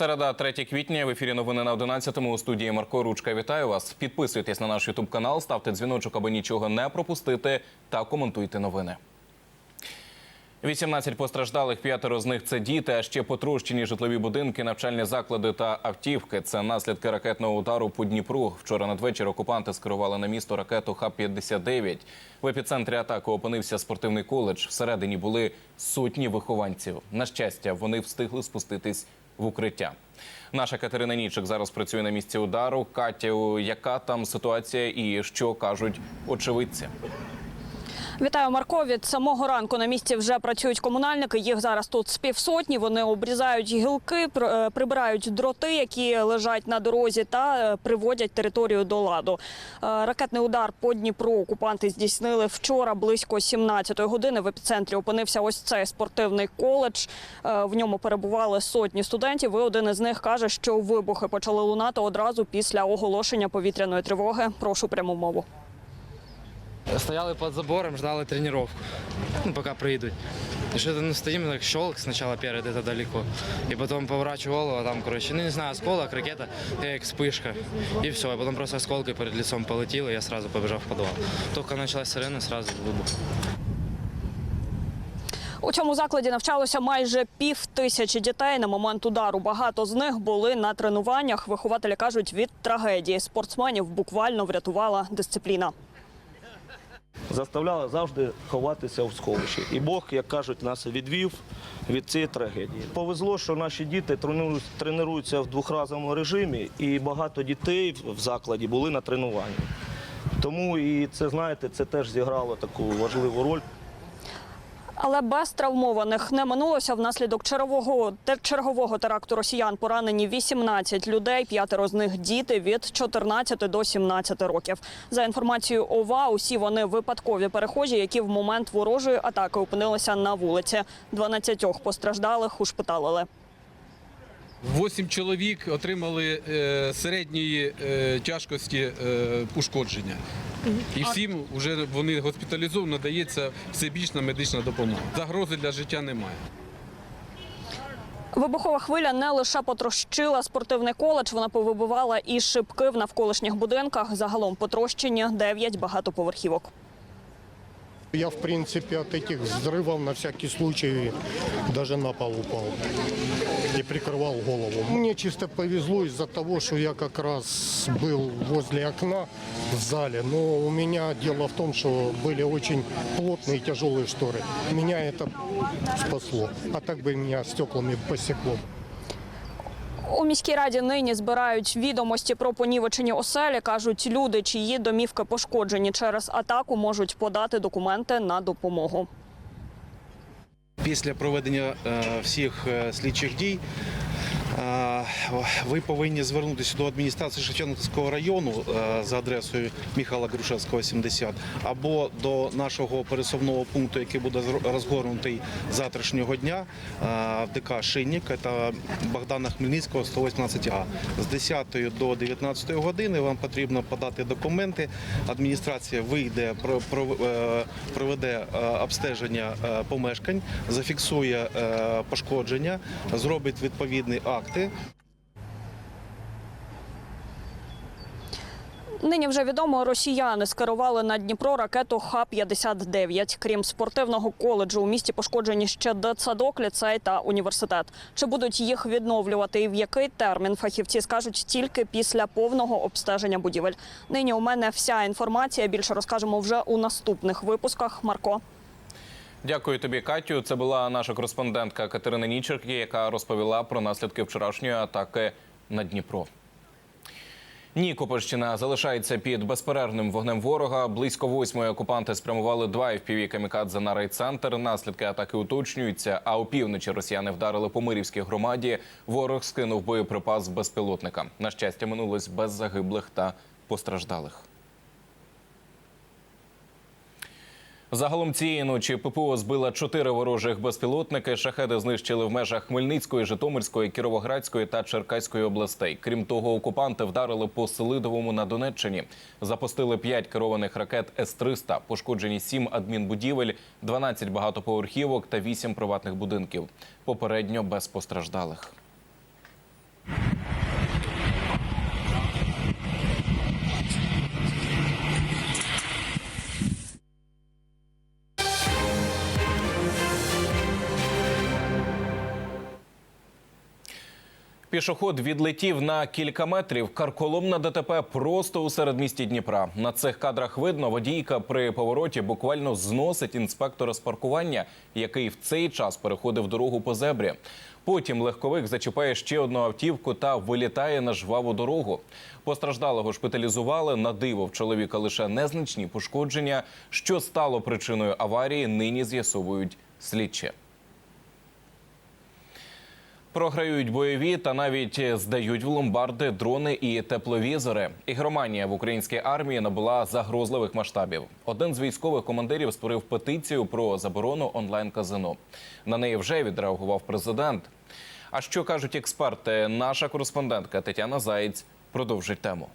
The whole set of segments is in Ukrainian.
Середа, 3 квітня. В ефірі новини на 11-му. У студії Марко Ручка. Вітаю вас. Підписуйтесь на наш Ютуб канал, ставте дзвіночок, аби нічого не пропустити, та коментуйте новини. 18 постраждалих, п'ятеро з них це діти, а ще потрощені житлові будинки, навчальні заклади та автівки. Це наслідки ракетного удару по Дніпру. Вчора надвечір окупанти скерували на місто ракету Х-59. В епіцентрі атаки опинився спортивний коледж. Всередині були сотні вихованців. На щастя, вони встигли спуститись в укриття. Наша Катерина Нічик зараз працює на місці удару. Катя, яка там ситуація і що кажуть очевидці? Вітаю, Марко. Від самого ранку на місці вже працюють комунальники. Їх зараз тут з півсотні. Вони обрізають гілки, е, прибирають дроти, які лежать на дорозі, та е, приводять територію до ладу. Е, Ракетний удар по Дніпру окупанти здійснили вчора близько 17-ї години. В епіцентрі опинився ось цей спортивний коледж. В ньому перебували сотні студентів. І один із них каже, що вибухи почали лунати одразу після оголошення повітряної тривоги. Прошу пряму мову. Стояли под забором, ждали тренировку. Ну, пока приедут. И что-то ну, стоим, так щелк сначала первый где-то далеко. И потом поворачиваю голову, а там, короче, ну не знаю, осколок, ракета, и как вспышка. И все. И потом просто осколкой перед лицом полетело, и я сразу побежал в подвал. Только началась сирена, сразу выбух. У цьому закладі навчалося майже пів тисячі дітей. На момент удару багато з них були на тренуваннях. Вихователі кажуть, від трагедії спортсменів буквально врятувала дисципліна. заставляли завжди ховатися в сховищі. І Бог, як кажуть, нас відвів від цієї трагедії. Повезло, що наші діти тренуються в двохразовому режимі, і багато дітей в закладі були на тренуванні. Тому і це, знаєте, це теж зіграло таку важливу роль. Але без травмованих не минулося внаслідок чергового, чергового теракту росіян. Поранені 18 людей, п'ятеро з них діти від 14 до 17 років. За інформацією ОВА, усі вони випадкові перехожі, які в момент ворожої атаки опинилися на вулиці. 12 постраждалих ушпиталили. Восім чоловік отримали е, середньої е, тяжкості е, ушкодження. І всім вже вони госпіталізовані, надається всебічна медична допомога. Загрози для життя немає. Вибухова хвиля не лише потрощила спортивний коледж, вона повибивала і шибки в навколишніх будинках. Загалом потрощені 9 багатоповерхівок. Я, в принципе, от этих взрывов на всякий случай даже на пол упал и прикрывал голову. Мне чисто повезло из-за того, что я как раз был возле окна в зале, но у меня дело в том, что были очень плотные и тяжелые шторы. Меня это спасло, а так бы меня стеклами посекло. У міській раді нині збирають відомості про понівечені оселі. кажуть, люди, чиї домівки пошкоджені через атаку, можуть подати документи на допомогу. Після проведення е, всіх е, слідчих дій ви повинні звернутися до адміністрації Шевченківського району е, за адресою Михайла Грушевського, 70, або до нашого пересувного пункту, який буде розгорнутий завтрашнього дня е, в ДК Шинник, це Богдана Хмельницького, 118А. З 10 до 19 години вам потрібно подати документи. Адміністрація вийде, е, проведе е, обстеження е, помешкань, зафіксує е, пошкодження, зробить відповідні акти. Нині вже відомо, росіяни скерували на Дніпро ракету Х-59. Крім спортивного коледжу, у місті пошкоджені ще дитсадок, ліцей та університет. Чи будуть їх відновлювати і в який термін фахівці скажуть тільки після повного обстеження будівель. Нині у мене вся інформація. Більше розкажемо вже у наступних випусках. Марко. Дякую тобі, Катю. Це була наша кореспондентка Катерина Нічерки, яка розповіла про наслідки вчорашньої атаки на Дніпро. Нікопольщина залишається під безперервним вогнем ворога. Близько восьмої окупанти спрямували два FPV камікадзе на райцентр. Наслідки атаки уточнюються. А опівночі росіяни вдарили по Мирівській громаді. Ворог скинув боєприпас безпілотника. На щастя, минулось без загиблих та постраждалих. Загалом цієї ночі ППО збила чотири ворожих безпілотники. Шахеди знищили в межах Хмельницької, Житомирської, Кіровоградської та Черкаської областей. Крім того, окупанти вдарили по Селидовому на Донеччині. Запустили п'ять керованих ракет С-300, пошкоджені сім адмінбудівель, 12 багатоповерхівок та вісім приватних будинків. Попередньо без постраждалих. Пішоход відлетів на кілька метрів. Карколомна ДТП просто у середмісті Дніпра. На цих кадрах видно, водійка при повороті буквально зносить інспектора з паркування, який в цей час переходив дорогу по зебрі. Потім легковик зачіпає ще одну автівку та вилітає на жваву дорогу. Постраждалого шпиталізували. На диво в чоловіка лише незначні пошкодження. Що стало причиною аварії, нині з'ясовують слідчі. Програють бойові та навіть здають в ломбарди дрони і тепловізори. Ігроманія в українській армії набула загрозливих масштабів. Один з військових командирів створив петицію про заборону онлайн-казино. На неї вже відреагував президент. А що кажуть експерти? Наша кореспондентка Тетяна Заєць продовжить тему.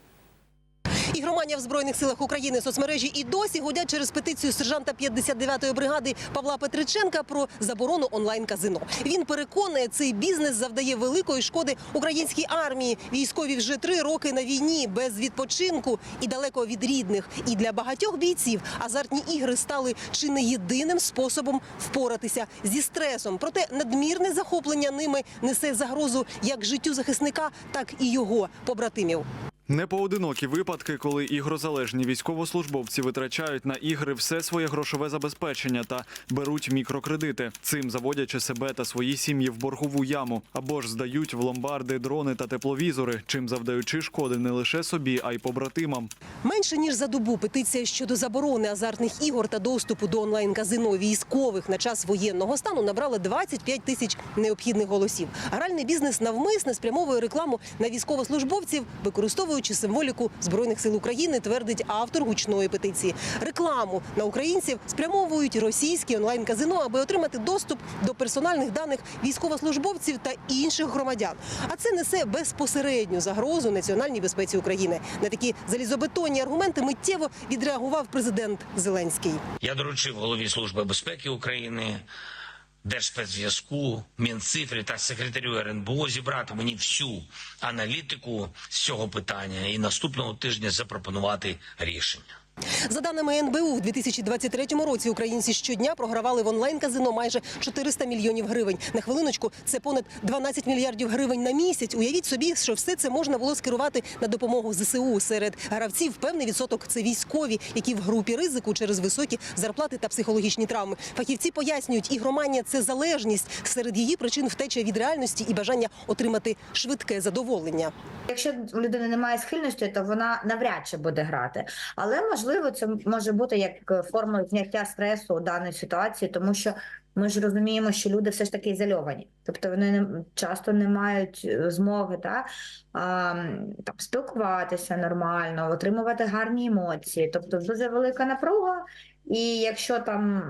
Ігроманія в Збройних силах України соцмережі і досі гудять через петицію сержанта 59-ї бригади Павла Петриченка про заборону онлайн-казино. Він переконує, цей бізнес завдає великої шкоди українській армії. Військові вже три роки на війні без відпочинку і далеко від рідних. І для багатьох бійців азартні ігри стали чи не єдиним способом впоратися зі стресом. Проте надмірне захоплення ними несе загрозу як життю захисника, так і його побратимів. Непоодинокі випадки, коли ігрозалежні військовослужбовці витрачають на ігри все своє грошове забезпечення та беруть мікрокредити, цим заводячи себе та свої сім'ї в боргову яму, або ж здають в ломбарди дрони та тепловізори, чим завдаючи шкоди не лише собі, а й побратимам. Менше ніж за добу петиція щодо заборони азартних ігор та доступу до онлайн-казино військових на час воєнного стану набрала 25 тисяч необхідних голосів. Гральний бізнес навмисне спрямовує рекламу на військовослужбовців, використовуючи символіку збройних сил України, твердить автор гучної петиції. Рекламу на українців спрямовують російські онлайн-казино, аби отримати доступ до персональних даних військовослужбовців та інших громадян. А це несе безпосередню загрозу національній безпеці України. На такі залізобетонні аргументи миттєво відреагував президент Зеленський. Я доручив голові Служби безпеки України, Держспецзв'язку, Мінцифри та секретарю РНБО зібрати мені всю аналітику з цього питання і наступного тижня запропонувати рішення. За даними НБУ, в 2023 році українці щодня програвали в онлайн-казино майже 400 мільйонів гривень. На хвилиночку це понад 12 мільярдів гривень на місяць. Уявіть собі, що все це можна було скерувати на допомогу ЗСУ. Серед гравців певний відсоток це військові, які в групі ризику через високі зарплати та психологічні травми. Фахівці пояснюють, ігроманія – це залежність. Серед її причин втеча від реальності і бажання отримати швидке задоволення. Якщо у людини немає схильності, то вона навряд чи буде грати. Але можливо, це може бути як форма зняття стресу у даній ситуації, тому що ми ж розуміємо, що люди все ж таки ізольовані, тобто вони не часто не мають е, змоги та, а, там, спілкуватися нормально, отримувати гарні емоції. Тобто дуже велика напруга, і якщо там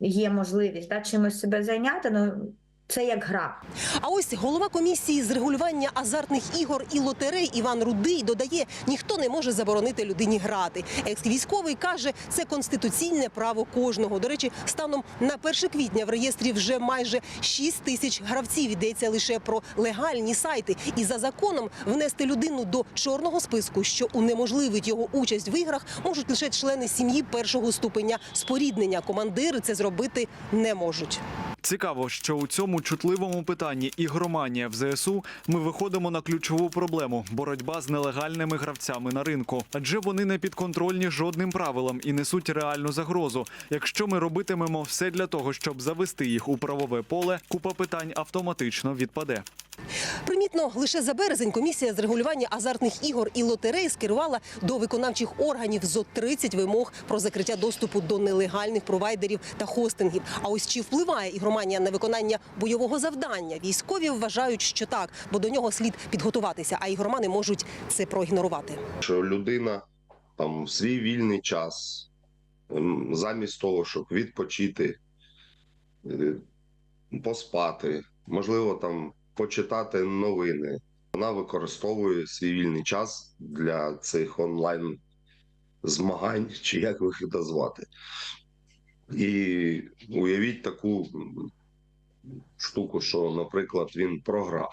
є можливість да, чимось себе зайняти, ну це як гра. А ось голова комісії з регулювання азартних ігор і лотерей Іван Рудий додає, ніхто не може заборонити людині грати. Екс-військовий каже, це конституційне право кожного. До речі, станом на 1 квітня в реєстрі вже майже 6 тисяч гравців. Йдеться лише про легальні сайти. І за законом внести людину до чорного списку, що унеможливить його участь в іграх, можуть лише члени сім'ї першого ступеня споріднення. Командири це зробити не можуть. Цікаво, що у цьому чутливому питанні ігроманія в ЗСУ ми виходимо на ключову проблему боротьба з нелегальними гравцями на ринку, адже вони не підконтрольні жодним правилам і несуть реальну загрозу. Якщо ми робитимемо все для того, щоб завести їх у правове поле, купа питань автоматично відпаде. Примітно, лише за березень комісія з регулювання азартних ігор і лотерей скерувала до виконавчих органів зо 30 вимог про закриття доступу до нелегальних провайдерів та хостингів. А ось чи впливає ігроманія на виконання бойового завдання? Військові вважають, що так, бо до нього слід підготуватися, а ігромани можуть це проігнорувати. що людина там в свій вільний час, ем, замість того, щоб відпочити, е, поспати, можливо, там почитати новини, вона використовує свій вільний час для цих онлайн змагань, чи як їх назвати. І уявіть таку штуку, що, наприклад, він програв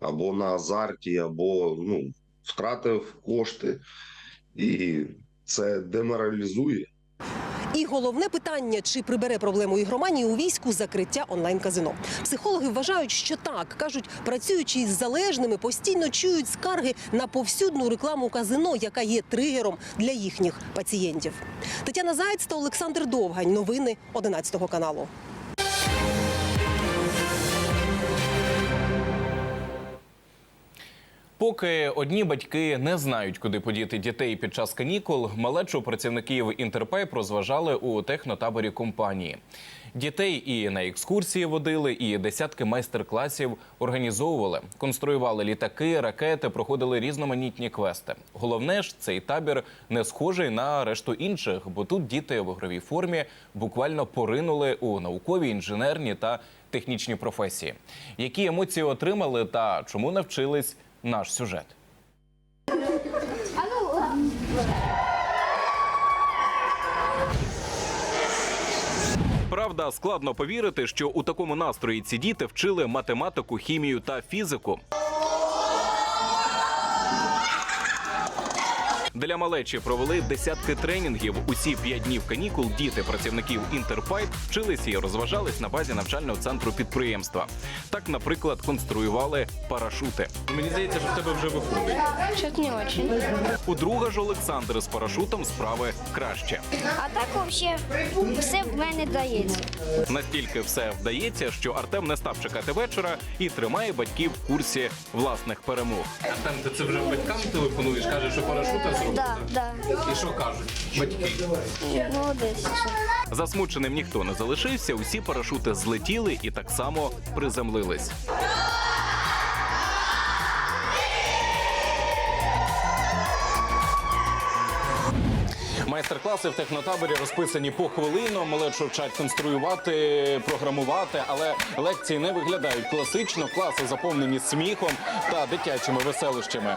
або на азарті, або ну, втратив кошти, і це деморалізує. І головне питання: чи прибере проблему ігроманії у війську закриття онлайн-казино? Психологи вважають, що так кажуть, працюючи із залежними, постійно чують скарги на повсюдну рекламу казино, яка є тригером для їхніх пацієнтів. Тетяна Заєць та Олександр Довгань. Новини 11 каналу. Поки одні батьки не знають, куди подіти дітей під час канікул, малечу працівників Інтерпайп розважали у технотаборі компанії. Дітей і на екскурсії водили, і десятки майстер-класів організовували, конструювали літаки, ракети, проходили різноманітні квести. Головне ж, цей табір не схожий на решту інших, бо тут діти в ігровій формі буквально поринули у наукові, інженерні та технічні професії. Які емоції отримали та чому навчились наш сюжет. Правда, складно повірити, що у такому настрої ці діти вчили математику, хімію та фізику. Для малечі провели десятки тренінгів. Усі п'ять днів канікул діти працівників Інтерпайп вчилися і розважались на базі навчального центру підприємства. Так, наприклад, конструювали парашути. Мені здається, що в тебе вже виходить. Что-то не очень. У друга ж Олександр з парашутом справи краще. А так вообще все в мене дається. Настільки все вдається, що Артем не став чекати вечора і тримає батьків в курсі власних перемог. Артем, ти це вже батькам телефонуєш? кажеш, що парашута? Да, да. І що кажуть батьки? Молодець. Засмученим ніхто не залишився. Усі парашути злетіли і так само приземлились. Майстер-класи в технотаборі розписані по хвилину. Малечу вчать конструювати, програмувати, але лекції не виглядають класично. Класи заповнені сміхом та дитячими веселищами.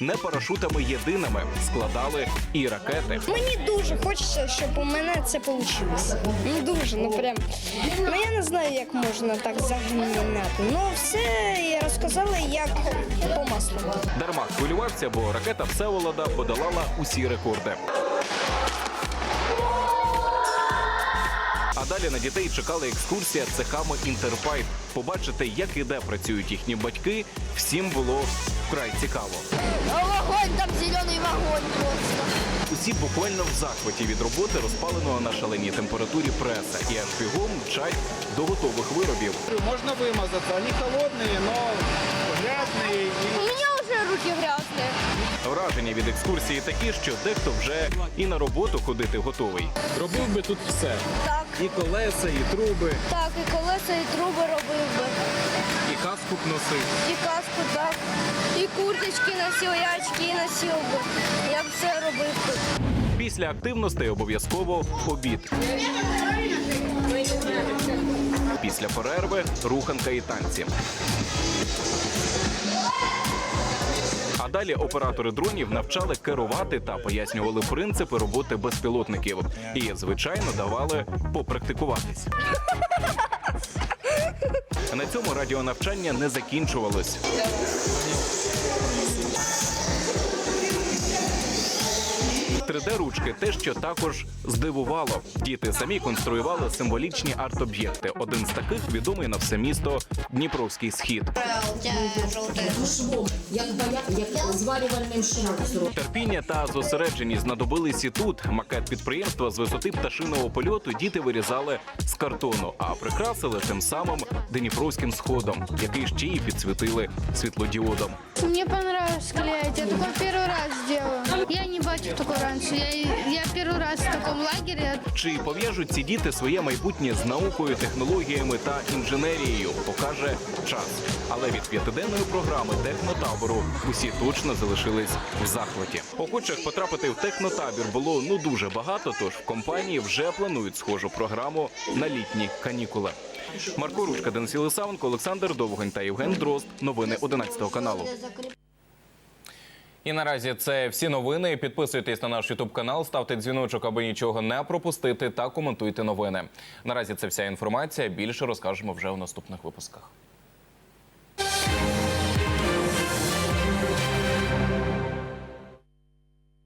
Не парашутами єдиними складали і ракети. Мені дуже хочеться, щоб у мене це вийшло. Ну дуже, ну прям. Ну я не знаю, як можна так загнати. Ну все я розказала, як по маслу. Дарма хвилювався, бо ракета Всеволода подолала усі рекорди. далі на дітей чекала екскурсія цехами Інтерпайп. Побачити, як і де працюють їхні батьки, всім було вкрай цікаво. Вогонь, там зелений вогонь просто. Усі буквально в захваті від роботи розпаленого на шаленій температурі преса і аж бігом мчать до готових виробів. Можно вымазаться, они холодные, но грязные. У мене вже руки грязні. Враження від екскурсії такі, що дехто вже і на роботу ходити готовий. Робив би тут все. Так, І колеса, і труби, так, і колеса, і труби робив би. і каску б носив. І каску, так. І курточки носив, і очки носив би. Я б все робив тут. Після активностей обов'язково обід. Після перерви руханка і танці. Далі оператори дронів навчали керувати та пояснювали принципи роботи безпілотників. І, звичайно, давали попрактикуватись. На цьому радіонавчання не закінчувалось. 3D-ручки те, що також здивувало. Діти самі конструювали символічні арт-об'єкти. Один з таких відомий на все місто Дніпровський схід. Терпіння та зосередженість знадобились і тут. Макет підприємства з висоти пташиного польоту діти вирізали з картону, а прикрасили тим самим Дніпровським сходом, який ще й підсвітили світлодіодом. Мне понравилось клеить. Я такой первый раз сделала. Я не бачив такого раньше. Я, я первый раз в таком лагере. Чи пов'яжуть ці діти своє майбутнє з наукою, технологіями та інженерією, покаже час. Але від п'ятиденної програми технотабору усі точно залишились в захваті. Охочих потрапити в технотабір було ну дуже багато. Тож в компанії вже планують схожу програму на літні канікули. Марко Ручка, Денис Єлисавенко, Олександр Довгань та Євген Дрозд. Новини 11 каналу. І наразі це всі новини. Підписуйтесь на наш Ютуб канал, ставте дзвіночок, аби нічого не пропустити, та коментуйте новини. Наразі це вся інформація. Більше розкажемо вже у наступних випусках.